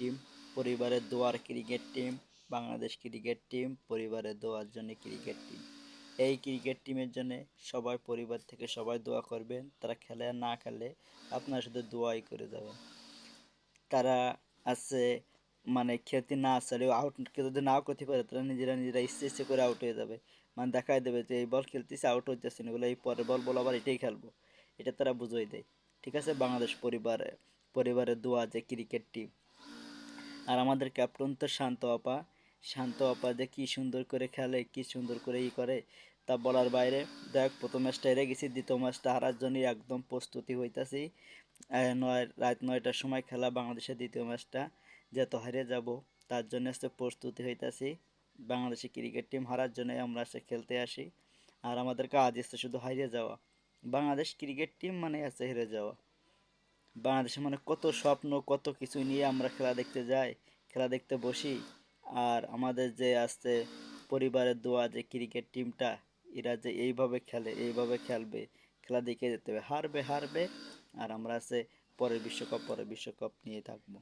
Team পরিবারের দোয়ার cricket team Bangladesh cricket team পরিবারের দোয়ার জন্য ক্রিকেট টিম এই ক্রিকেট টিমের জন্য সবাই পরিবার থেকে সবাই দোয়া করবেন। তারা খেলে না খেলে আপনারা শুধু দোয়াই করে যাবেন। তারা আছে মানে খেতে না আসলেও আউট যদি নাও করতে পারে তারা নিজেরা নিজেরা ইচ্ছে ইচ্ছে করে আউট হয়ে যাবে। মানে দেখাই দেবে যে এই বল খেলতেছে আউট হইতেছে না। বলে এই পরের বল বল আবার এটাই খেলব। এটা তারা বুঝোই দেয়। ঠিক আছে? বাংলাদেশ পরিবারে, পরিবারের দোয়া যে ক্রিকেট টিম আর আমাদের ক্যাপ্টেন তো শান্ত আপা। শান্ত আপা যে কী সুন্দর করে খেলে, কী সুন্দর করে ই করে, তা বলার বাইরে দেখ, প্রথম ম্যাচটা হেরে গেছি, দ্বিতীয় ম্যাচটা হারার জন্যই একদম প্রস্তুতি হইতাছি। নয়, রাত নয়টার সময় খেলা বাংলাদেশের দ্বিতীয় ম্যাচটা যেহেতু হারে যাব, তার জন্য আজকে প্রস্তুতি হইতাছি। বাংলাদেশি ক্রিকেট টিম হারার জন্যই আমরা আজকে খেলতে আসি। আর আমাদের কাজ আছে শুধু হারিয়ে যাওয়া। বাংলাদেশ ক্রিকেট টিম মানে আছে হেরে যাওয়া। বাংলাদেশে মানে কত স্বপ্ন, কত কিছু নিয়ে আমরা খেলা দেখতে যাই, খেলা দেখতে বসি। আর আমাদের যে আসছে পরিবারের দোয়া যে ক্রিকেট টিমটা, এরা যে এইভাবে খেলে, এইভাবে খেলবে, খেলা দেখে যেতে হবে। হারবে হারবে, আর আমরা আছে পরের বিশ্বকাপ পরের বিশ্বকাপ নিয়ে থাকব।